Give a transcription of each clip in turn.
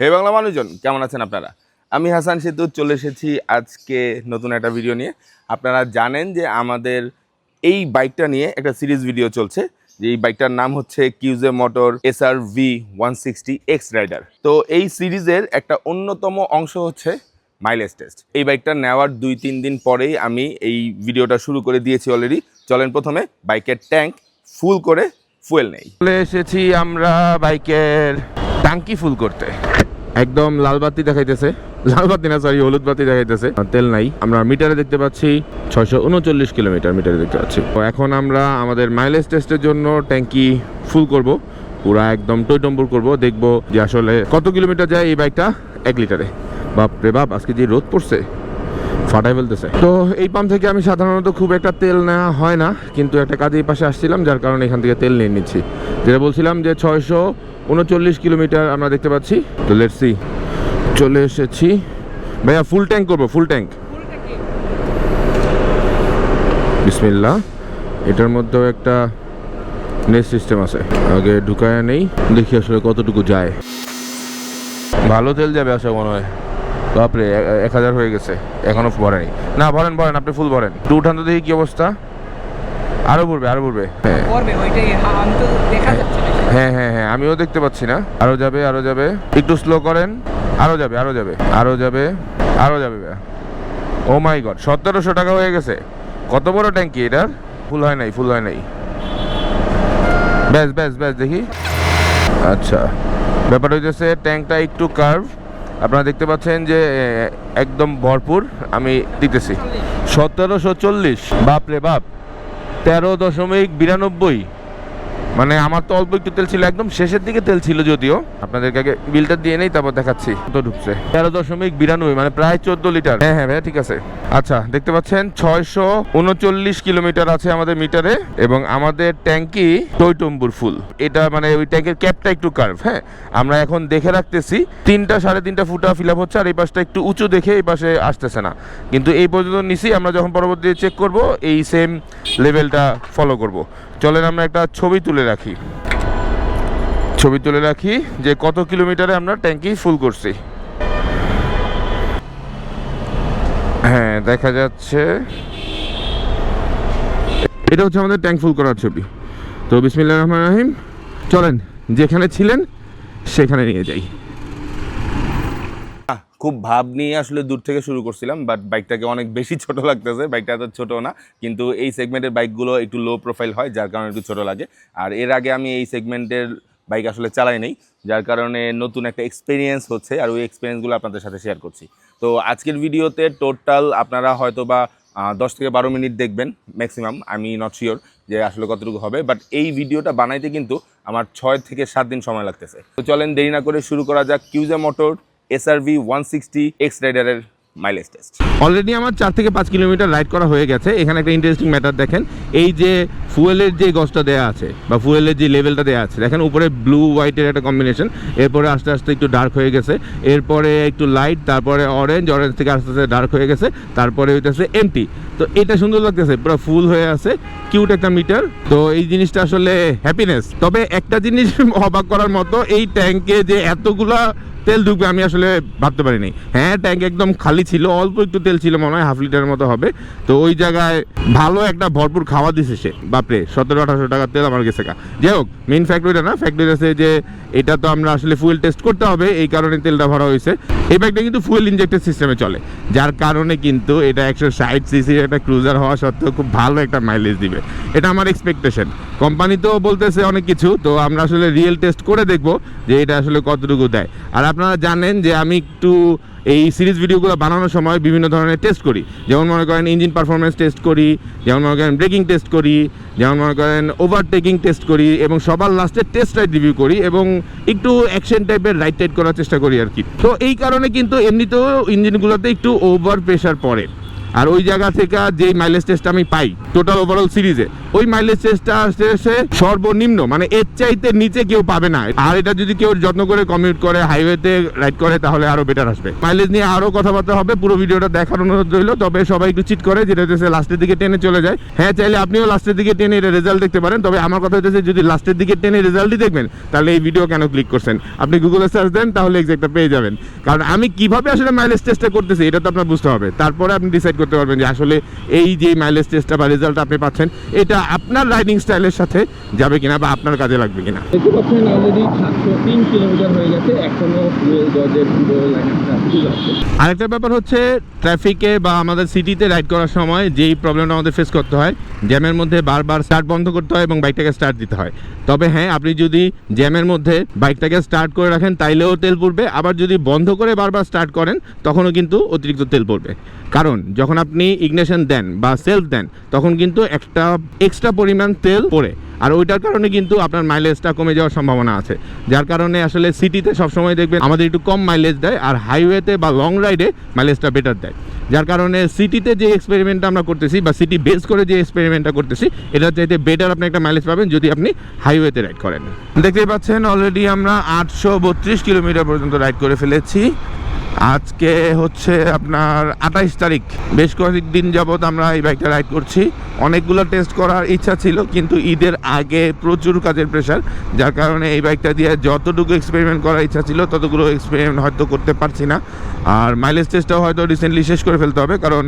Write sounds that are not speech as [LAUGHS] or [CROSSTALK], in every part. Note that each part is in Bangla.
হে বাংলা মানুষজন, কেমন আছেন আপনারা? আমি হাসান সেতু চলে এসেছি আজকে নতুন একটা ভিডিও নিয়ে। আপনারা জানেন যে আমাদের এই বাইকটা নিয়ে একটা সিরিজ ভিডিও চলছে, যে এই বাইকটার নাম হচ্ছে QJ motor S R V one sixty X rider তো এই সিরিজের একটা অন্যতম অংশ হচ্ছে মাইলেজ টেস্ট এই বাইকটা নেওয়ার দুই, তিন দিন পরেই আমি এই ভিডিওটা শুরু করে দিয়েছি অলরেডি চলেন প্রথমে বাইকের ট্যাঙ্ক ফুল করে ফুয়েল নেই। চলে এসেছি আমরা বাইকের টাঙ্কি ফুল করতে। একদম লাল বাতি দেখাইতেছে। লাল বাতি না সরি হলুদ বাতি দেখাইতেছে। তেল নাই। আমরা মিটারে দেখতে পাচ্ছি ছয়শো উনচল্লিশ কিলোমিটার মিটারে দেখতে পাচ্ছি। তো এখন আমরা আমাদের মাইলেজ টেস্টের জন্য ট্যাঙ্কি ফুল করব। পুরা একদম টইটম্বুর করব। দেখব যে আসলে কত কিলোমিটার যায় এই বাইকটা এক লিটারে। বাপ রে বাপ, আজকে যে রোদ পড়ছে। ফাটাই ফেলতেছে। তো এই পাম্প থেকে আমি সাধারণত খুব একটা তেল নেওয়া হয় না, কিন্তু একটা কাজে এই পাশে আসছিলাম, যার কারণে এখান থেকে তেল নিয়ে নিচ্ছি। যেটা বলছিলাম যে ছয়শো উনচল্লিশ কিলোমিটার আমরা দেখতে পাচ্ছি। তো লেটসি চলে এসেছি। ভাইয়া ফুল ট্যাঙ্ক করব ফুল ট্যাঙ্ক বিসমিল্লা এটার মধ্যেও একটা নেট সিস্টেম আছে। আগে ঢুকায় নেই, দেখি আসলে কতটুকু যায়। ভালো তেল যাবে আসা মনে হয়। বাপরে এক হাজার হয়ে গেছে। এখনও ভরেনি। না ভরেন ভরেন আপনি ফুল ভরেন। একটু উঠান তো দেখি কি অবস্থা। আরও পড়বে আরও পড়বে হ্যাঁ। হ্যাঁ। হ্যাঁ হ্যাঁ আমিও দেখতে পাচ্ছি না। আরও যাবে আরও যাবে। একটু স্লো করেন। আরও যাবে আরও যাবে আরও যাবে আরও যাবে ও মাই গড সতেরোশো টাকা হয়ে গেছে। কত বড় ট্যাঙ্কি এটার? ফুল হয় নাই ফুল হয় নাই। ব্যাস ব্যাস ব্যাস দেখি। আচ্ছা। ব্যাপারটা হইতেছে ট্যাঙ্কটা একটু কার্ভ আপনারা দেখতে পাচ্ছেন যে একদম ভরপুর আমি দিতেছি। সতেরোশো চল্লিশ, বাপরে বাপ, তেরো দশমিক বিরানব্বই। মানে আমার তো অল্প একটু তেল ছিল, একদম শেষের দিকে তেল ছিল যদিও। আপনাদেরকে আগে বিলটা দিয়ে নেই, তারপর দেখাচ্ছি কত ঢুকছে। তেরো দশমিক বিরানব্বই মানে প্রায় চোদ্দ লিটার। হ্যাঁ হ্যাঁ ঠিক আছে। আচ্ছা দেখতে পাচ্ছেন ছয়শো উনচল্লিশ কিলোমিটার আছে আমাদের মিটারে, এবং আমাদের ট্যাঙ্কি টৈটম্বুর ফুল। এটা মানে ওই ট্যাঙ্কের ক্যাপটা একটু কার্ভ হ্যাঁ? আমরা এখন দেখে রাখতেছি, তিনটা সাড়ে তিনটা ফুটা ফিল আপ হচ্ছে, আর এই পাশটা একটু উঁচু দেখে এই পাশে আসতেছে না। কিন্তু এই পর্যন্ত নিছি, আমরা যখন পরবর্তী চেক করব, এই সেম লেভেলটা ফলো করব। চলেন আমরা একটা ছবি তুলে রাখি। ছবি তুলে রাখি যে কত কিলোমিটারে আমরা ট্যাঙ্কি ফুল করছি। হ্যাঁ দেখা যাচ্ছে। এটা হচ্ছে আমাদের ট্যাঙ্ক ফুল করার ছবি। তো বিসমিল্লাহ রহমান রাহিম, চলেন, যেখানে ছিলেন সেখানে নিয়ে যাই। খুব ভাব নিয়ে আসলে দূর থেকে শুরু করছিলাম বাট বাইকটাকে অনেক বেশি [LAUGHS] ছোট লাগতেছে। বাইকটা এত ছোট না, কিন্তু এই সেগমেন্টের বাইকগুলো একটু লো প্রোফাইল হয়, যার কারণে একটু ছোট লাগে। আর এর আগে আমি এই সেগমেন্টের বাইক আসলে চালাই নেই, যার কারণে নতুন একটা এক্সপিরিয়েন্স হচ্ছে, আর ওই এক্সপিরিয়েন্সগুলো আপনাদের সাথে শেয়ার করছি। তো আজকের ভিডিওতে টোটাল আপনারা হয়তো বা দশ থেকে বারো মিনিট দেখবেন ম্যাক্সিমাম আমি নট শিওর যে আসলে কতটুকু হবে বাট এই ভিডিওটা বানাইতে কিন্তু আমার ছয় থেকে সাত দিন সময় লাগতেছে। তো চলেন দেরি না করে শুরু করা যাক QJ motor SRV one sixty X রাইডারের mileage test already আমার চার থেকে পাঁচ কিলোমিটার রাইড করা হয়ে গেছে। এখানে একটা ইন্টারেস্টিং ম্যাটার দেখেন। এই যে ফুয়েলের যে গছটা দেওয়া আছে, বা ফুয়েলের যে লেভেলটা দেওয়া আছে, দেখেন উপরে ব্লু হোয়াইটের একটা কম্বিনেশন এরপরে আস্তে আস্তে একটু ডার্ক হয়ে গেছে। এরপরে একটু লাইট তারপরে অরেঞ্জ অরেঞ্জ থেকে আস্তে আস্তে ডার্ক হয়ে গেছে। তারপরে হইতেছে এমটি তো এটা সুন্দর লাগতেছে, পুরো ফুল হয়ে আছে কিউট একটা মিটার তো এই জিনিসটা আসলে হ্যাপিনেস তবে একটা জিনিস [LAUGHS] অবাক করার মতো, এই ট্যাঙ্কে যে এতগুলা তেল ঢুকবে আমি আসলে ভাবতে পারিনি। হ্যাঁ ট্যাঙ্ক একদম খালি ছিল, অল্প একটু তেল ছিল, মনে হয় হাফ লিটারের মতো হবে। তো ওই জায়গায় ভালো একটা ভরপুর খাওয়া দিছে সে। বাপরে, সতেরো আঠারোশো টাকার তেল আমার গেছে। যাই হোক মেইন ফ্যাক্টরিটা না ফ্যাক্টরি আছে যে এটা তো আমরা আসলে ফুয়েল টেস্ট করতে হবে, এই কারণে তেলটা ভরা হয়েছে। এই বাইকটা কিন্তু ফুয়েল ইঞ্জেক্টেড সিস্টেমে চলে। যার কারণে কিন্তু এটা একশো ষাট সিসির একটা ক্রুজার হওয়া সত্ত্বেও খুব ভালো একটা মাইলেজ দিবে। এটা আমার এক্সপেকটেশন কোম্পানি তো বলতেছে অনেক কিছু, তো আমরা আসলে রিয়েল টেস্ট করে দেখব যে এটা আসলে কতটুকু দেয়। আর আপনারা জানেন যে আমি একটু এই সিরিজ ভিডিওগুলো বানানোর সময় বিভিন্ন ধরনের টেস্ট করি। যেমন মনে করেন ইঞ্জিন পারফরমেন্স টেস্ট করি, যেমন মনে করেন ব্রেকিং টেস্ট করি, যেমন মনে করেন ওভারটেকিং টেস্ট করি এবং সবার লাস্টে টেস্ট রাইড রিভিউ করি এবং একটু অ্যাকশন টাইপের রাইড টাইট করার চেষ্টা করি আর কি। তো এই কারণে কিন্তু এমনিতেও ইঞ্জিনগুলোতে একটু ওভার প্রেশার পড়ে। আর ওই জায়গা থেকে যেই মাইলেজ টেস্টটা আমি পাই টোটাল ওভারঅল সিরিজে ওই মাইলেজ টেস্টটা এসে সর্বনিম্ন মানে এর চাইতে নিচে কেউ পাবে না। আর এটা যদি কেউ যত্ন করে কমিউট করে হাইওয়েতে রাইড করে, তাহলে আরও বেটার আসবে। মাইলেজ নিয়ে আরও কথাবার্তা হবে, পুরো ভিডিওটা দেখার অনুরোধ রইল, তবে সবাই একটু চিট করে, যেটা হচ্ছে লাস্টের দিকে টেনে চলে যায়। হ্যাঁ চাইলে আপনিও লাস্টের দিকে টেনে এটা রেজাল্ট দেখতে পারেন, তবে আমার কথা হচ্ছে যদি লাস্টের দিকে টেনে রেজাল্টই দেখবেন, তাহলে এই ভিডিও কেন ক্লিক করছেন? আপনি গুগলে সার্চ দেন, তাহলে এক্সাক্টটা পেয়ে যাবেন। কারণ আমি কীভাবে আসলে মাইলেজ টেস্টটা করতেছি, এটা তো আপনার বুঝতে হবে। তারপরে আপনি ডিসাইড করতে পারবেন যে আসলে এই যে মাইলেজ টেস্টটা বা রেজাল্ট আপনি পাচ্ছেন এটা আপনার রাইডিং স্টাইলের সাথে যাবে কিনা বা আপনার কাজে লাগবে কিনা। দেখতে পাচ্ছেন অলরেডি সাতশো তিন কিলোমিটার হয়ে গেছে এখনও আরেকটা ব্যাপার হচ্ছে ট্রাফিকে বা আমাদের সিটিতে রাইড করার সময় যেই প্রবলেমটা আমাদের ফেস করতে হয় জ্যামের মধ্যে বারবার স্টার্ট বন্ধ করতে হয় এবং বাইকটাকে স্টার্ট দিতে হয়। তবে হ্যাঁ আপনি যদি জ্যামের মধ্যে বাইকটাকে স্টার্ট করে রাখেন তাইলেও তেল পড়বে। আবার যদি বন্ধ করে বারবার স্টার্ট করেন তখনও কিন্তু অতিরিক্ত তেল পড়বে। কারণ যখন আপনি ইগনেশন দেন বা সেলফ দেন, তখন কিন্তু একটা এক্সট্রা পরিমাণ তেল পড়ে। আর ওইটার কারণে কিন্তু আপনার মাইলেজটা কমে যাওয়ার সম্ভাবনা আছে। যার কারণে আসলে সিটিতে সবসময় দেখবেন আমাদের একটু কম মাইলেজ দেয় আর হাইওয়েতে বা লং রাইডে মাইলেজটা বেটার দেয়। যার কারণে সিটিতে যে এক্সপেরিমেন্টটা আমরা করতেছি বা সিটি বেস করে যে এক্সপেরিমেন্টটা করতেছি এটা চাইতে বেটার আপনি একটা মাইলেজ পাবেন যদি আপনি হাইওয়েতে রাইড করেন। দেখতেই পাচ্ছেন অলরেডি আমরা আটশো বত্রিশ কিলোমিটার পর্যন্ত রাইড করে ফেলেছি। আজকে হচ্ছে আপনার আঠাইশ তারিখ। বেশ কয়েকদিন যাবৎ আমরা এই বাইকটা রাইড করছি। অনেকগুলো টেস্ট করার ইচ্ছা ছিল, কিন্তু ঈদের আগে প্রচুর কাজের প্রেশার যার কারণে এই বাইকটা দিয়ে যতটুকু এক্সপেরিমেন্ট করার ইচ্ছা ছিল, ততগুলো এক্সপেরিমেন্ট হয়তো করতে পারছি না। আর মাইলেজ টেস্টটাও হয়তো রিসেন্টলি শেষ করে ফেলতে হবে, কারণ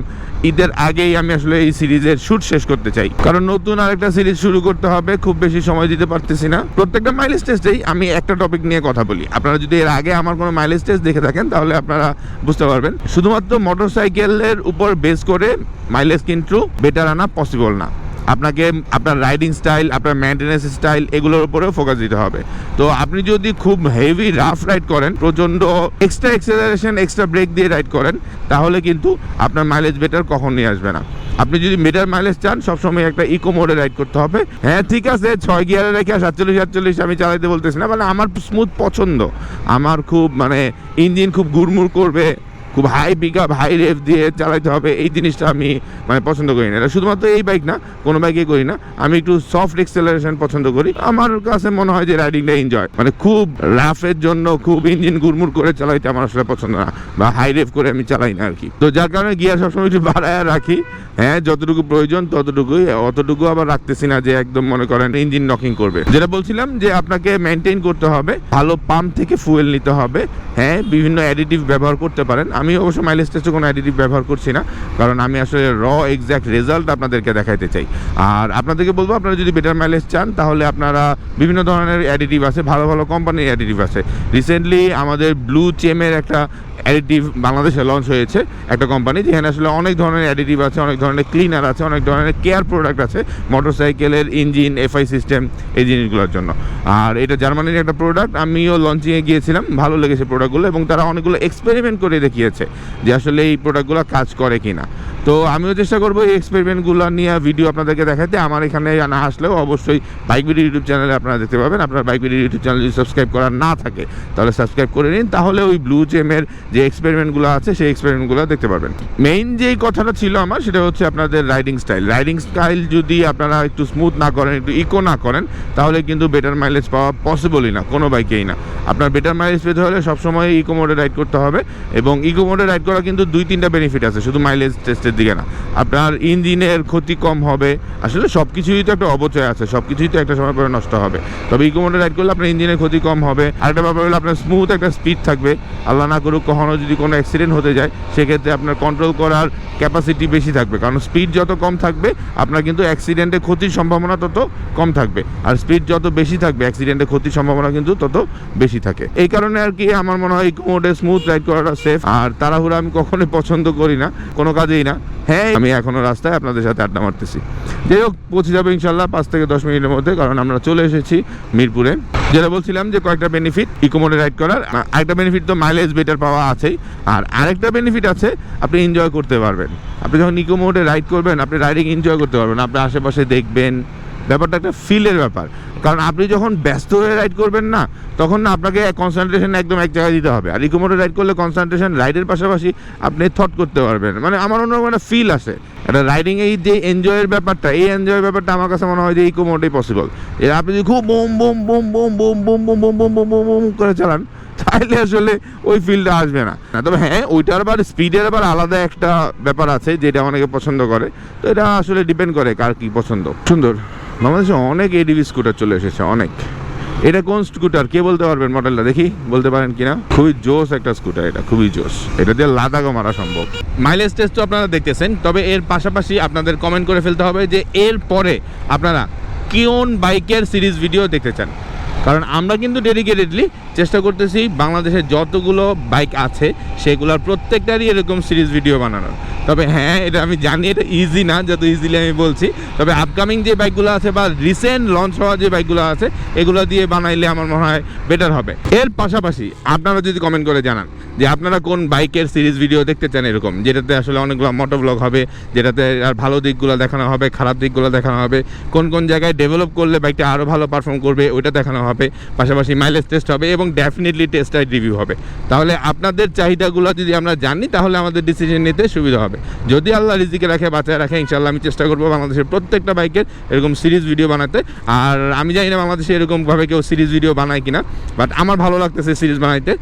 ঈদের আগেই আমি আসলে এই সিরিজের শ্যুট শেষ করতে চাই। কারণ নতুন আরেকটা সিরিজ শুরু করতে হবে, খুব বেশি সময় দিতে পারতেছি না। প্রত্যেকটা মাইলেজ টেস্টেই আমি একটা টপিক নিয়ে কথা বলি। আপনারা যদি এর আগে আমার কোনো মাইলেজ টেস্ট দেখে থাকেন, তাহলে আপনারা বুঝতে পারবেন। শুধুমাত্র মোটর সাইকেলের উপর বেস করে মাইলেজ কিন্তু বেটার আনা পসিবল না। আপনাকে আপনার রাইডিং স্টাইল আপনার মেনটেন্যান্স স্টাইল এগুলোর উপরেও ফোকাস দিতে হবে। তো আপনি যদি খুব হেভি রাফ রাইড করেন, প্রচণ্ড এক্সট্রা এক্সেলারেশন এক্সট্রা ব্রেক দিয়ে রাইড করেন, তাহলে কিন্তু আপনার মাইলেজ বেটার কখনই আসবে না। আপনি যদি মিটার মাইলেজ চান, সবসময় একটা ইকো মোডে রাইড করতে হবে। হ্যাঁ ঠিক আছে, ছয় গিয়ারে রেখে সাতচল্লিশ সাতচল্লিশ আমি চালাইতে বলতেছি না মানে আমার স্মুথ পছন্দ। আমার খুব মানে ইঞ্জিন খুব গুড়মুড় করবে। খুব high pick up high rev দিয়ে চালাতে হবে। এই জিনিসটা আমি মানে পছন্দ করি না। এটা শুধুমাত্র এই বাইক না, কোনো বাইকে করি না। আমি একটু সফট এক্সেলারেশন পছন্দ করি। আমার কাছে মনে হয় যে রাইডিংটা এনজয় মানে খুব রাফের জন্য খুব ইঞ্জিন গুড়মুড় করে চালাইতে আমার আসলে পছন্দ না। বা হাই রেফ করে আমি চালাই না আর কি তো যার কারণে গিয়ার সবসময় একটু বাড়ায় রাখি। হ্যাঁ যতটুকু প্রয়োজন ততটুকুই। অতটুকু আবার রাখতেছি না যে একদম মনে করেন ইঞ্জিন নকিং করবে। যেটা বলছিলাম যে আপনাকে মেনটেন করতে হবে। ভালো পাম্প থেকে ফুয়েল নিতে হবে। হ্যাঁ বিভিন্ন অ্যাডিটিভ ব্যবহার করতে পারেন। আমি অবশ্য মাইলেজ টেস্টে কোনো অ্যাডিটিভ ব্যবহার করছি না, কারণ আমি আসলে র এক্স্যাক্ট রেজাল্ট আপনাদেরকে দেখাইতে চাই। আর আপনাদেরকে বলব, আপনারা যদি বেটার মাইলেজ চান, তাহলে আপনারা বিভিন্ন ধরনের অ্যাডিটিভ আছে, ভালো ভালো কোম্পানির অ্যাডিটিভ আছে। রিসেন্টলি আমাদের ব্লু চেমের একটা অ্যাডিটিভ বাংলাদেশে লঞ্চ হয়েছে একটা কোম্পানি যেখানে আসলে অনেক ধরনের অ্যাডিটিভ আছে, অনেক ধরনের ক্লিনার আছে, অনেক ধরনের কেয়ার প্রোডাক্ট আছে মোটরসাইকেলের ইঞ্জিন এফআই সিস্টেম এই জিনিসগুলোর জন্য। আর এটা জার্মানির একটা প্রোডাক্ট আমিও লঞ্চিংয়ে গিয়েছিলাম, ভালো লেগেছে প্রোডাক্টগুলো এবং তারা অনেকগুলো এক্সপেরিমেন্ট করে দেখিয়েছে যে আসলে এই প্রোডাক্টগুলো কাজ করে কি না তো আমিও চেষ্টা করব এই এক্সপেরিমেন্টগুলো নিয়ে ভিডিও আপনাদেরকে দেখাতে। আমার এখানে না আসলেও অবশ্যই বাইক ভিডিও ইউটিউব চ্যানেলে আপনারা দেখতে পাবেন। আপনার বাইক ভিডিও ইউটিউব চ্যানেল যদি সাবস্ক্রাইব করা না থাকে, তাহলে সাবস্ক্রাইব করে নিন। তাহলে ওই ব্লু জেমের যে এক্সপেরিমেন্টগুলো আছে, সেই এক্সপেরিমেন্টগুলো দেখতে পারবেন। মেইন যেই কথাটা ছিল আমার, সেটা হচ্ছে আপনাদের রাইডিং স্টাইল রাইডিং স্টাইল যদি আপনারা একটু স্মুথ না করেন, একটু ইকো না করেন, তাহলে কিন্তু বেটার মাইলেজ পাওয়া পসিবলই না, কোনো বাইকেই না। আপনার বেটার মাইলেজ পেতে হলে সবসময় ইকো মোডে রাইড করতে হবে এবং ইকো মোডে রাইড করা কিন্তু দুই, তিনটা বেনিফিট আছে, শুধু মাইলেজ টেস্টের দিকে না। আপনার ইঞ্জিনের ক্ষতি কম হবে, আসলে সব কিছুই তো একটা অবচয় আছে সব কিছুই তো একটা সময় পরে নষ্ট হবে। তবে ইকো মোডে রাইড করলে আপনার ইঞ্জিনের ক্ষতি কম হবে। আর একটা ব্যাপার হলো আপনার স্মুথ একটা স্পিড থাকবে। আল্লাহ না করুক কখনো যদি কোনো অ্যাক্সিডেন্ট হতে যায়, সেক্ষেত্রে আপনার কন্ট্রোল করার ক্যাপাসিটি বেশি থাকবে। কারণ স্পিড যত কম থাকবে, আপনার কিন্তু অ্যাক্সিডেন্টে ক্ষতির সম্ভাবনা তত কম থাকবে। আর স্পিড যত বেশি থাকবে অ্যাক্সিডেন্টে ক্ষতির সম্ভাবনা কিন্তু তত বেশি থাকে। এই কারণে আর কি আমার মনে হয় ইকো মোডে স্মুথ রাইড করাটা সেফ আর তাড়াহুড়া আমি কখনোই পছন্দ করি না, কোনো কাজেই না। হ্যাঁ আমি এখনও রাস্তায় আপনাদের সাথে আড্ডা মারতেছি। যাই হোক, পৌঁছে যাবে ইনশাল্লাহ পাঁচ থেকে দশ মিনিটের মধ্যে, কারণ আমরা চলে এসেছি মিরপুরে। যেটা বলছিলাম যে কয়েকটা বেনিফিট ইকোমোডে রাইড করার। আরেকটা বেনিফিট তো মাইলেজ বেটার পাওয়া আছেই আর আরেকটা বেনিফিট আছে আপনি এনজয় করতে পারবেন আপনি যখন ইকো মোডে রাইড করবেন আপনি রাইডিং এনজয় করতে পারবেন আপনি আশেপাশে দেখবেন ব্যাপারটা একটা ফিলের ব্যাপার কারণ আপনি যখন ব্যস্ত হয়ে রাইড করবেন না তখন না আপনাকে কনসেন্ট্রেশন একদম এক জায়গায় দিতে হবে আর ইকো ইকোমোটে রাইড করলে কনসেন্ট্রেশন রাইডের পাশাপাশি আপনি থট করতে পারবেন মানে আমার অন্য একটা ফিল আসে একটা রাইডিং এই যে এনজয়ের ব্যাপারটা এই এনজয়ের ব্যাপারটা আমার কাছে মনে হয় যে ইকো ইকোমোটেই পসিবল এর আপনি যদি খুব বোম বোম বোম বোম বোম বোম বুম বুম বুম বুম বুম বুম করে চালান তাহলে আসলে ওই ফিলটা আসবে না। না, তবে হ্যাঁ ওইটার আবার স্পিডের আবার আলাদা একটা ব্যাপার আছে যেটা অনেকে পছন্দ করে। তো এটা আসলে ডিপেন্ড করে কার কি পছন্দ। সুন্দর বাংলাদেশে অনেক এডিভি স্কুটার চলে এসেছে অনেক। এটা কোন স্কুটার কে বলতে পারবেন মডেলটা দেখি বলতে পারেন কিনা? খুবই জোস একটা স্কুটার এটা খুবই জোস এটা দিয়ে লাদাগও মারা সম্ভব। মাইলেজ টেস্ট তো আপনারা দেখতেছেন তবে এর পাশাপাশি আপনাদের কমেন্ট করে ফেলতে হবে যে এর পরে আপনারা কোন বাইকের সিরিজ ভিডিও দেখতে চান? কারণ আমরা কিন্তু ডেডিকেটেডলি চেষ্টা করতেছি বাংলাদেশের যতগুলো বাইক আছে, সেগুলোর প্রত্যেকটারই এরকম সিরিজ ভিডিও বানানোর। তবে হ্যাঁ এটা আমি জানি, এটা ইজি না, যত ইজিলি আমি বলছি। তবে আপকামিং যে বাইকগুলো আছে বা রিসেন্ট লঞ্চ হওয়া যে বাইকগুলো আছে, এগুলো দিয়ে বানাইলে আমার মনে হয় বেটার হবে। এর পাশাপাশি আপনারা যদি কমেন্ট করে জানান যে আপনারা কোন বাইকের সিরিজ ভিডিও দেখতে চান এরকম, যেটাতে আসলে অনেকগুলো মোটো ব্লগ হবে, যেটাতে আর ভালো দিকগুলো দেখানো হবে, খারাপ দিকগুলো দেখানো হবে, কোন কোন জায়গায় ডেভেলপ করলে বাইকটা আরও ভালো পারফর্ম করবে, ওইটা দেখানো হবে। পাশাপাশি মাইলেজ টেস্ট হবে এবং ডেফিনেটলি টেস্ট রাইড রিভিউ হবে। তাহলে আপনাদের চাহিদাগুলো যদি আমরা জানি, তাহলে আমাদের ডিসিশন নিতে সুবিধা হবে। যদি আল্লাহ রিজিকে রাখে, বাঁচায় রাখে ইনশাল্লাহ আমি চেষ্টা করব বাংলাদেশের প্রত্যেকটা বাইকের এরকম সিরিজ ভিডিও বানাতে। আর আমি জানি না বাংলাদেশে এরকমভাবে কেউ সিরিজ ভিডিও বানায় কিনা বাট আমার ভালো লাগতেছে সিরিজ বানাইতে।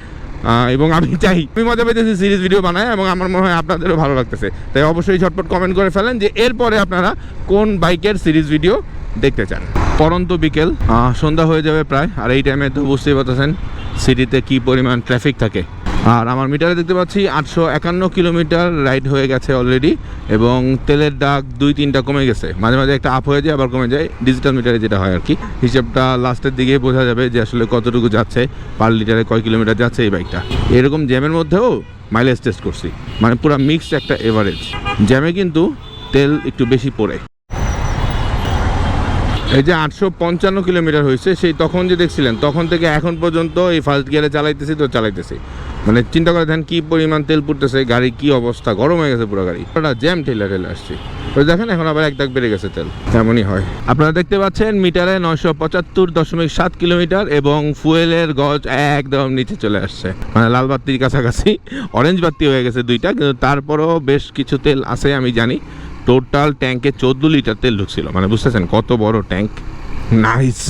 এবং আমি চাই, আমি মজা পেতেছি সিরিজ ভিডিও বানায় এবং আমার মনে হয় আপনাদেরও ভালো লাগতেছে। তাই অবশ্যই ঝটপট কমেন্ট করে ফেলেন যে এরপরে আপনারা কোন বাইকের সিরিজ ভিডিও দেখতে চান। পরন্ত বিকেল সন্ধ্যা হয়ে যাবে প্রায়, আর এই টাইমে তো বুঝতেই পারতেছেন সিটিতে কি পরিমাণ ট্রাফিক থাকে। আর আমার মিটারে দেখতে পাচ্ছি আটশো একান্ন কিলোমিটার রাইড হয়ে গেছে অলরেডি এবং তেলের দাগ দুই তিনটা কমে গেছে। মাঝে মাঝে একটা আপ হয়ে যায়, আবার কমে যায়। ডিজিটাল মিটারে যেটা হয় আর কি। হিসেবটা লাস্টের দিকে বোঝা যাবে যে আসলে কতটুকু যাচ্ছে পার লিটারে কয় কিলোমিটার যাচ্ছে এই বাইকটা এরকম জ্যামের মধ্যেও মাইলেজ টেস্ট করছি। মানে পুরো মিক্সড একটা এভারেজ জ্যামে কিন্তু তেল একটু বেশি পড়ে। এই যে আটশো পঞ্চান্ন কিলোমিটার হয়েছে, সেই তখন যে দেখছিলেন, তখন থেকে এখন পর্যন্ত এই ফার্স্ট গিয়ারে চালাইতেছি তো চালাইতেছি। মানে চিন্তা করে দেখেন কী পরিমাণ তেল পুড়তেছে গাড়ি কি অবস্থা, গরম হয়ে গেছে পুরো গাড়ি। ওটা জ্যাম ঠেলে ঠেলে আসছি। ওই দেখেন, এখন আবার এক দাগ বেড়ে গেছে তেল, তেমনই হয়। আপনারা দেখতে পাচ্ছেন, মিটারে নয়শো পঁচাত্তর দশমিক সাত কিলোমিটার এবং ফুয়েলের গজ একদম নিচে চলে আসছে। মানে লাল বাত্তির কাছাকাছি [LAUGHS] অরেঞ্জ বাতি হয়ে গেছে দুইটা, কিন্তু তারপরও বেশ কিছু তেল আছে, আমি জানি। টোটাল ট্যাঙ্কে চোদ্দ লিটার তেল ঢুকছিল। মানে বুঝতেছেন কত বড় ট্যাঙ্ক? নাইস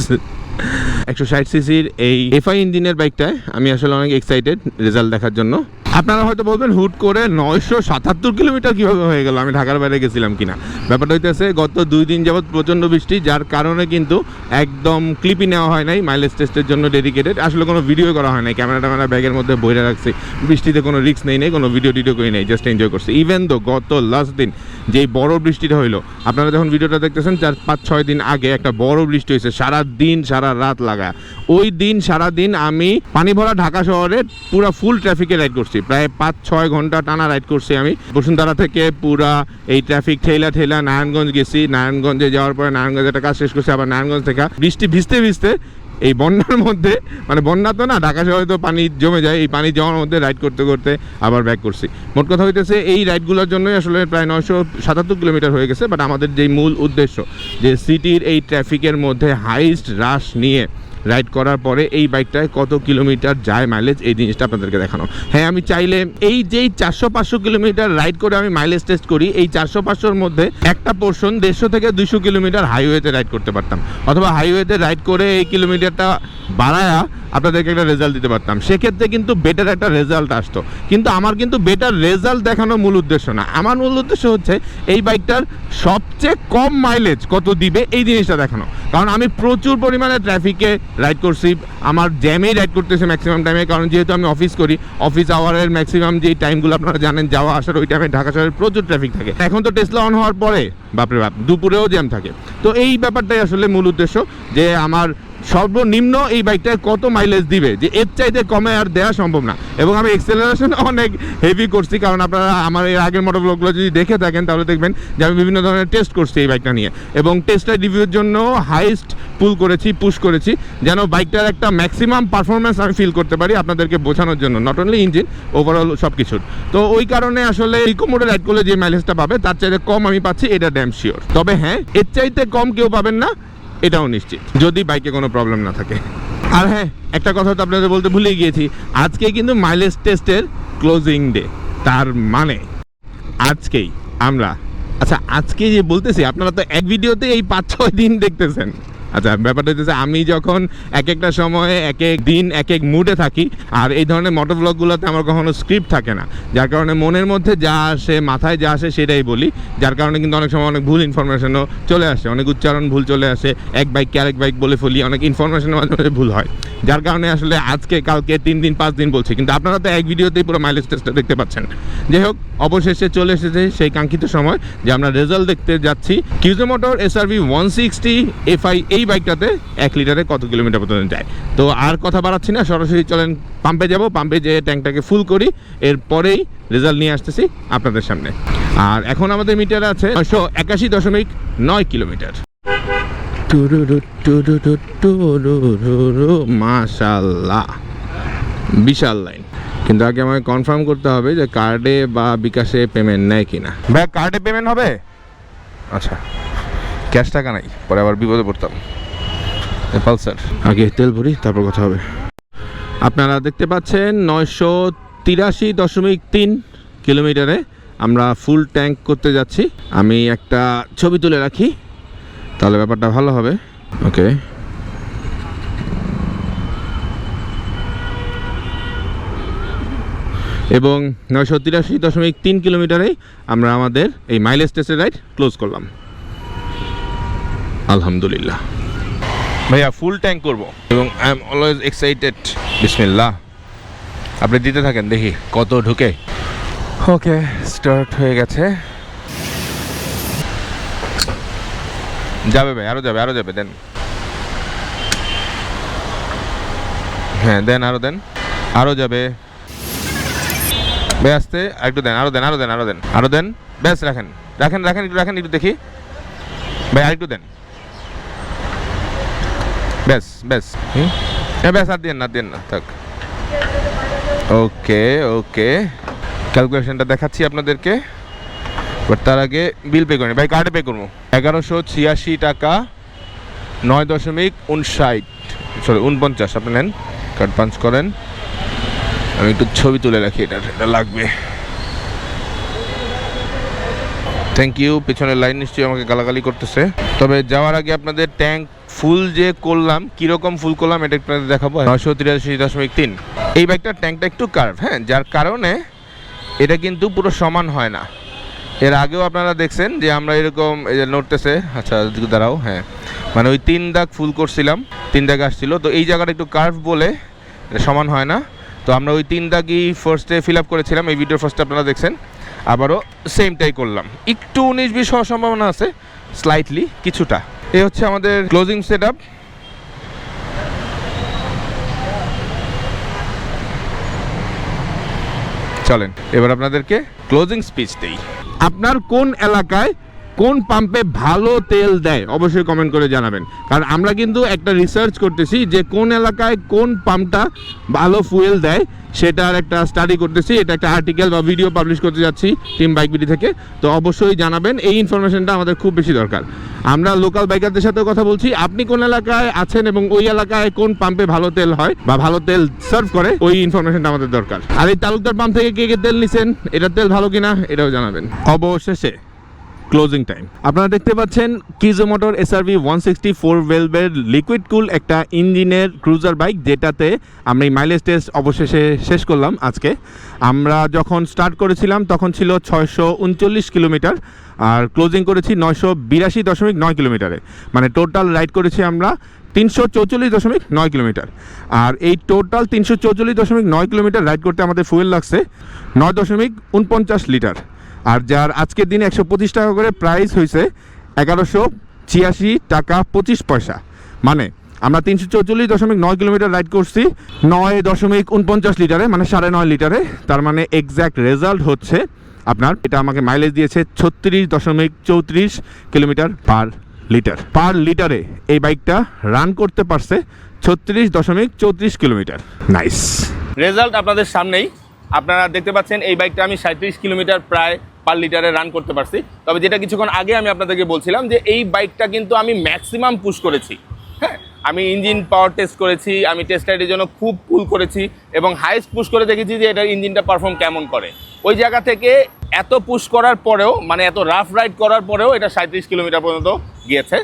একশো ষাট সিসির এই এফআই ইঞ্জিনের বাইকটায় আমি আসলে অনেক এক্সাইটেড রেজাল্ট দেখার জন্য। আপনারা হয়তো বলবেন, হুট করে নয়শো সাতাত্তর কিলোমিটার কীভাবে হয়ে গেল? আমি ঢাকার বাইরে গেছিলাম কিনা। ব্যাপারটা হইতেছে, গত দুই দিন যাবৎ প্রচণ্ড বৃষ্টি, যার কারণে কিন্তু একদম ক্লিপি নেওয়া হয় নাই মাইলেজ টেস্টের জন্য ডেডিকেটেড আসলে কোনো ভিডিও করা হয় নাই ক্যামেরা ট্যামেরা ব্যাগের মধ্যে বইরে রাখছি। বৃষ্টিতে কোনো রিস্ক নেই নেই, কোনো ভিডিও টিডিও করি নেই জাস্ট এনজয় করছি। ইভেন তো গত লাস্ট দিন যেই বড় বৃষ্টিটা হইল, আপনারা যখন ভিডিওটা দেখতেছেন, চার, পাঁচ, ছয় দিন আগে একটা বড় বৃষ্টি হয়েছে সারা দিন সারা রাত লাগা ওই দিন, সারা দিন আমি পানি ভরা ঢাকা শহরে পুরো ফুল ট্রাফিকে রাইড করছি। প্রায় পাঁচ, ছয় ঘণ্টা টানা রাইড করছি আমি। বসুন্ধরা থেকে পুরা এই ট্রাফিক ঠেলা ঠেলা নারায়ণগঞ্জ গেছি। নারায়ণগঞ্জে যাওয়ার পরে নারায়ণগঞ্জে একটা কাজ শেষ করছি, আবার নারায়ণগঞ্জ থেকে বৃষ্টি ভিজতে ভিজতে এই বন্যার মধ্যে মানে বন্যা তো না, ঢাকা শহরে তো পানি জমে যায়। এই পানি জমার মধ্যে রাইড করতে করতে আবার ব্যাক করছি। মোট কথা হইতেছে, এই রাইডগুলোর জন্যই আসলে প্রায় নয়শো সাতাত্তর কিলোমিটার হয়ে গেছে বাট আমাদের যেই মূল উদ্দেশ্য, যে সিটির এই ট্রাফিকের মধ্যে হাইস্ট রাশ নিয়ে রাইড করার পরে এই বাইকটায় কত কিলোমিটার যায় মাইলেজ এই জিনিসটা আপনাদেরকে দেখানো। হ্যাঁ আমি চাইলে এই যেই চারশো পাঁচশো কিলোমিটার রাইড করে আমি মাইলেজ টেস্ট করি, এই চারশো পাঁচশোর মধ্যে একটা পোর্শন দেড়শো থেকে দুশো কিলোমিটার হাইওয়েতে রাইড করতে পারতাম। অথবা হাইওয়েতে রাইড করে এই কিলোমিটারটা বাড়ায়া আপনাদেরকে একটা রেজাল্ট দিতে পারতাম। সেক্ষেত্রে কিন্তু বেটার একটা রেজাল্ট আসতো। কিন্তু আমার কিন্তু বেটার রেজাল্ট দেখানো মূল উদ্দেশ্য না। আমার মূল উদ্দেশ্য হচ্ছে এই বাইকটার সবচেয়ে কম মাইলেজ কত দিবে, এই জিনিসটা দেখানো। কারণ আমি প্রচুর পরিমাণে ট্রাফিকে রাইড করছি। আমার জ্যামেই রাইড করতেছে ম্যাক্সিমাম টাইমে কারণ যেহেতু আমি অফিস করি অফিস আওয়ারের ম্যাক্সিমাম যে টাইমগুলো আপনারা জানেন, যাওয়া, আসার, ওই টাইমে ঢাকা শহরে প্রচুর ট্রাফিক থাকে। এখন তো টেসলা অন হওয়ার পরে, বাপরে বাপ, দুপুরেও জ্যাম থাকে। তো এই ব্যাপারটাই আসলে মূল উদ্দেশ্য, যে আমার সর্বনিম্ন এই বাইকটায় কত মাইলেজ দিবে? যে এর চাইতে কমে আর দেওয়া সম্ভব না। এবং আমি এক্সেলারেশন অনেক হেভি করছি, কারণ আপনারা আমার এর আগের মডেলগুলো যদি দেখে থাকেন, তাহলে দেখবেন যে আমি বিভিন্ন ধরনের টেস্ট করছি এই বাইকটা নিয়ে। এবং টেস্টের রিভিউর জন্য হাইস্ট পুল করেছি পুশ করেছি, যেন বাইকটার একটা ম্যাক্সিমাম পারফরমেন্স আমি ফিল করতে পারি আপনাদেরকে বোঝানোর জন্য। নট অনলি ইঞ্জিন ওভারঅল সব কিছুর তো ওই কারণে আসলে ইকো মোডে রাইড করলে যে মাইলেজটা পাবে, তার চাইতে কম আমি পাচ্ছি, এটা ড্যাম শিওর তবে হ্যাঁ এর চাইতে কম কেউ পাবেন না। এটাও নিশ্চিত, যদি বাইকে কোনো প্রবলেম না থাকে। আর হ্যাঁ একটা কথা তো আপনাদের বলতে ভুলে গিয়েছি আজকে কিন্তু মাইলেজ টেস্টের ক্লোজিং ডে তার মানে আজকেই আমরা আচ্ছা আজকে যে বলতেছি, আপনারা তো এক ভিডিওতে এই পাঁচ ছয় দিন দেখতেছেন। আচ্ছা ব্যাপারটা হচ্ছে আমি যখন এক একটা সময়ে এক এক দিন এক এক মুডে থাকি, আর এই ধরনের মোটর ব্লগগুলোতে আমার কখনো স্ক্রিপ্ট থাকে না। যার কারণে মনের মধ্যে যা আসে, মাথায় যা আসে সেটাই বলি। যার কারণে কিন্তু অনেক সময় অনেক ভুল ইনফরমেশনও চলে আসে। অনেক উচ্চারণ ভুল চলে আসে। এক বাইককে আরেক বাইক বলে ফেলি, অনেক ইনফরমেশনের মাঝে মাঝে ভুল হয়। যার কারণে আসলে আজকে, কালকে তিন দিন, পাঁচ দিন বলছি। কিন্তু আপনারা তো এক ভিডিওতেই পুরো মাইলেজ টেস্টটা দেখতে পাচ্ছেন। যাই হোক, অবশেষে চলে এসেছে সেই কাঙ্ক্ষিত সময় যে আমরা রেজাল্ট দেখতে যাচ্ছি। QJ motor S R V one sixty FI এই বাইকটাতে এক লিটারে কত কিলোমিটার পর্যন্ত যায়? তো আর কথা বাড়াচ্ছি না সরাসরি চলেন পাম্পে যাব পাম্পে যেয়ে ট্যাঙ্কটাকে ফুল করি এরপরেই রেজাল্ট নিয়ে আসতেছি আপনাদের সামনে। আর এখন আমাদের মিটার আছে নয়শো একাশি দশমিক নয় কিলোমিটার। মাশাল্লাহ বিশাল লাইন কিন্তু আগে আমাকে কনফার্ম করতে হবে যে কার্ডে বা বিকাশে পেমেন্ট নেয় কিনা। ভাই কার্ডে পেমেন্ট হবে? আচ্ছা। ক্যাশ টাকা নাই, পরে আবার বিপদে পড়তাম। পালসার আগে তেল ভরি, তারপর কথা হবে। আপনারা দেখতে পাচ্ছেন নয়শো তিরাশি দশমিক তিন কিলোমিটারে আমরা ফুল ট্যাঙ্ক করতে যাচ্ছি। আমি একটা ছবি তুলে রাখি, তাহলে ব্যাপারটা ভালো হবে। ওকে। এবং নয়শো তিরাশি দশমিক তিন কিলোমিটারেই আমরা আমাদের এই মাইলেজ টেস্টের রাইড ক্লোজ করলাম। আলহামদুলিল্লাহ। ভাইয়া ফুল ট্যাঙ্ক করব এবং আই এম অলওয়েজ এক্সাইটেড বিসমিল্লাহ। আপনি দিতে থাকেন দেখি কত ঢুকে। ওকে স্টার্ট হয়ে গেছে। যাবে ভাই আরও যাবে আরও যাবে দেন। হ্যাঁ দেন আরও দেন আরও যাবে। ভাই আসতে একটু দেন আরও দেন আরও দেন আরও দেন আরও দেন। ব্যাস রাখেন রাখেন রাখেন একটু রাখেন একটু দেখি। ভাই আরেকটু দেন। ব্যাস ব্যাস হুম হ্যাঁ ব্যাস আর দিন না দিন না থাক ওকে ওকে ক্যালকুলেশনটা দেখাচ্ছি আপনাদেরকে। বাট তার আগে বিল পে করিনি। ভাই কার্ডে পে করব। এগারোশো ছিয়াশি টাকা নয় দশমিক উনষাট সরি উনপঞ্চাশ আপনি নেন। কার্ড পাঞ্চ করেন। আমি একটু ছবি তুলে রাখি এটা এটা লাগবে। থ্যাংক ইউ পেছনের লাইন নিশ্চয়ই আমাকে গালাগালি করতেছে। তবে যাওয়ার আগে আপনাদের ট্যাঙ্ক ফুল যে করলাম, কীরকম ফুল করলাম, এটা আপনাদের দেখাবো। নয়শো তিরাশি দশমিক তিন। এই বাইকটার ট্যাঙ্কটা একটু কার্ভ হ্যাঁ যার কারণে এটা কিন্তু পুরো সমান হয় না। এর আগেও আপনারা দেখছেন যে আমরা এরকম এই যে নড়তেছে। আচ্ছা দাঁড়াও হ্যাঁ। মানে ওই তিন দাগ ফুল করছিলাম, তিন দাগ আসছিল। তো এই জায়গাটা একটু কার্ভ বলে সমান হয় না। তো আমরা ওই তিন দাগই ফার্স্টে ফিল আপ করেছিলাম। এই ভিডিও ফার্স্টে আপনারা দেখছেন। আবারও সেমটাই করলাম। একটু উনিশ বিশ হওয়ার সম্ভাবনা আছে স্লাইটলি কিছুটা। এ হচ্ছে আমাদের ক্লোজিং সেট আপ চলেন, এবার আপনাদেরকে ক্লোজিং স্পিচ দেই। আপনার কোন এলাকায় কোন পাম্পে ভালো তেল দেয়, অবশ্যই কমেন্ট করে জানাবেন। কারণ আমরা কিন্তু একটা রিসার্চ করতেছি যে কোন এলাকায় কোন পাম্পটা ভালো ফুয়েল দেয় সেটার একটা স্টাডি করতেছি। এটা একটা আর্টিকেল বা ভিডিও পাবলিশ করতে যাচ্ছি টিম বাইক বিডি থেকে। তো অবশ্যই জানাবেন, এই ইনফরমেশনটা আমাদের খুব বেশি দরকার। আমরা লোকাল বাইকারদের সাথেও কথা বলছি, আপনি কোন এলাকায় আছেন এবং ওই এলাকায় কোন পাম্পে ভালো তেল হয় বা ভালো তেল সার্ভ করে, ওই ইনফরমেশনটা আমাদের দরকার। আর এই তালুকদার পাম্প থেকে কে কে তেল নিছেন, এটার তেল ভালো কিনা, এটাও জানাবেন। অবশেষে ক্লোজিং টাইম আপনারা দেখতে পাচ্ছেন QJ motor SRV one sixty four ভেলভের liquid cool একটা ইঞ্জিনের ক্রুজার বাইক যেটাতে আমরা মাইলেজ টেস্ট অবশেষে শেষ করলাম আজকে। আমরা যখন স্টার্ট করেছিলাম, তখন ছিল ছয়শো উনচল্লিশ কিলোমিটার, আর ক্লোজিং করেছি নয়শো বিরাশি দশমিক নয় কিলোমিটারে। মানে টোটাল রাইড করেছি আমরা তিনশো চৌচল্লিশ দশমিক নয় কিলোমিটার। আর এই টোটাল তিনশো চৌচল্লিশ দশমিক নয় কিলোমিটার রাইড করতে আমাদের ফুয়েল লাগছে নয় দশমিক উনপঞ্চাশ লিটার। আর যার আজকের দিনে একশো পঁচিশ টাকা করে প্রাইস হয়েছে এগারোশো ছিয়াশি টাকা পঁচিশ পয়সা। মানে আমরা তিনশো চৌচল্লিশ দশমিক নয় কিলোমিটার রাইড করছি, নয় দশমিক উনপঞ্চাশ লিটারে মানে সাড়ে নয় লিটারে। তার মানে এক্স্যাক্ট রেজাল্ট হচ্ছে আপনার, এটা আমাকে মাইলেজ দিয়েছে ছত্রিশ দশমিক চৌত্রিশ কিলোমিটার পার লিটার পার লিটারে এই বাইকটা রান করতে পারছে ছত্রিশ দশমিক চৌত্রিশ কিলোমিটার। নাইস রেজাল্ট আপনাদের সামনেই। আপনারা দেখতে পাচ্ছেন এই বাইকটা আমি সাঁত্রিশ কিলোমিটার প্রায় পার লিটারে রান করতে পারছি। তবে যেটা কিছুক্ষণ আগে আমি আপনাদেরকে বলছিলাম যে এই বাইকটা কিন্তু আমি ম্যাক্সিমাম পুশ করেছি। হ্যাঁ আমি ইঞ্জিন পাওয়ার টেস্ট করেছি, আমি টেস্ট রাইডের জন্য খুব পুল করেছি এবং হাইস্ট পুশ করে দেখেছি যে এটার ইঞ্জিনটা পারফর্ম কেমন করে। ওই জায়গা থেকে এত পুশ করার পরেও মানে এত রাফ রাইড করার পরেও এটা সাঁত্রিশ কিলোমিটার পর্যন্ত গিয়েছে।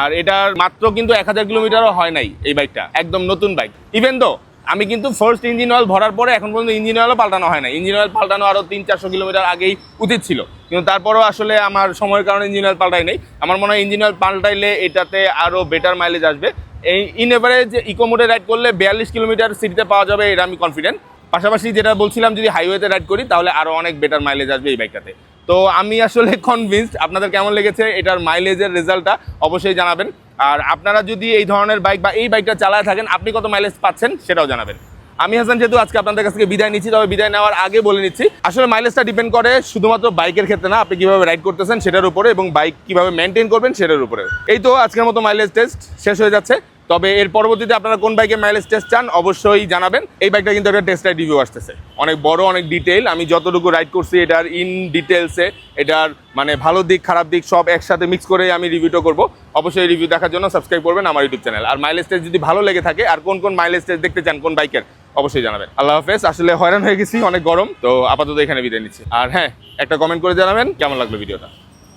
আর এটার মাত্র কিন্তু এক হাজার কিলোমিটারও হয় নাই এই বাইকটা একদম নতুন বাইক ইভেন দো আমি কিন্তু ফার্স্ট ইঞ্জিন অয়েল ভরার পরে এখন পর্যন্ত ইঞ্জিন অয়েলও পাল্টানো হয় না ইঞ্জিন অয়েল পাল্টানো আরও তিন, চারশো কিলোমিটার আগেই উচিত ছিল। কিন্তু তারপরেও আসলে আমার সময়ের কারণে ইঞ্জিন অয়েল পাল্টাই নেই। আমার মনে হয় ইঞ্জিন অয়েল পাল্টাইলে এটাতে আরও বেটার মাইলেজ আসবে। এই ইন এভারেজ ইকো মোডে রাইড করলে বিয়াল্লিশ কিলোমিটার সিটিতে পাওয়া যাবে, এটা আমি কনফিডেন্ট পাশাপাশি যেটা বলছিলাম, যদি হাইওয়েতে রাইড করি, তাহলে আরও অনেক বেটার মাইলেজ আসবে এই বাইকটাতে তো আমি আসলে [LAUGHS] কনভিন্সড আপনাদের কেমন লেগেছে, এটার মাইলেজের রেজাল্টটা অবশ্যই জানাবেন। আর আপনারা যদি এই ধরনের বাইক বা এই বাইকটা চালায় থাকেন, আপনি কত মাইলেজ পাচ্ছেন সেটাও জানাবেন। আমি হাসান যেহেতু আজকে আপনাদের কাছ থেকে বিদায় নিচ্ছি, তবে বিদায় নেওয়ার আগে বলে নিচ্ছি, আসলে মাইলেজটা ডিপেন্ড করে শুধুমাত্র বাইকের ক্ষেত্রে না, আপনি কীভাবে রাইড করতেছেন সেটার উপরে এবং বাইক কীভাবে মেনটেন করবেন সেটার উপরে এই তো আজকের মতো মাইলেজ টেস্ট শেষ হয়ে যাচ্ছে। তবে এর পরবর্তীতে আপনারা কোন বাইকের মাইলেজ টেস্ট চান, অবশ্যই জানাবেন। এই বাইকটা কিন্তু একটা টেস্ট রাইড রিভিউ আসতেছে। অনেক বড়, অনেক ডিটেইল আমি যতটুকু রাইড করছি, এটার ইন ডিটেলসে এটার মানে ভালো দিক, খারাপ দিক, সব একসাথে মিক্স করে আমি রিভিউটা করব। অবশ্যই রিভিউ দেখার জন্য সাবস্ক্রাইব করবেন আমার ইউটিউব চ্যানেল আর মাইলেজ টেস্ট যদি ভালো লেগে থাকে, আর কোন কোন মাইলেজ টেস্ট দেখতে চান, কোন বাইকের অবশ্যই জানাবেন। আল্লাহ হাফেজ, আসলে হয়রান হয়ে গেছি, অনেক গরম। তো আপাতত এখানে বিদায় নিচ্ছি। আর হ্যাঁ একটা কমেন্ট করে জানাবেন, কেমন লাগল ভিডিওটা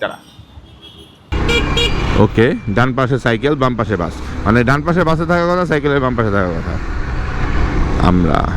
যারা ওকে, ডান পাশে সাইকেল, বাম পাশে বাস। মানে ডান পাশে বাসে থাকার কথা, সাইকেলের বাম পাশে থাকার কথা। আমরা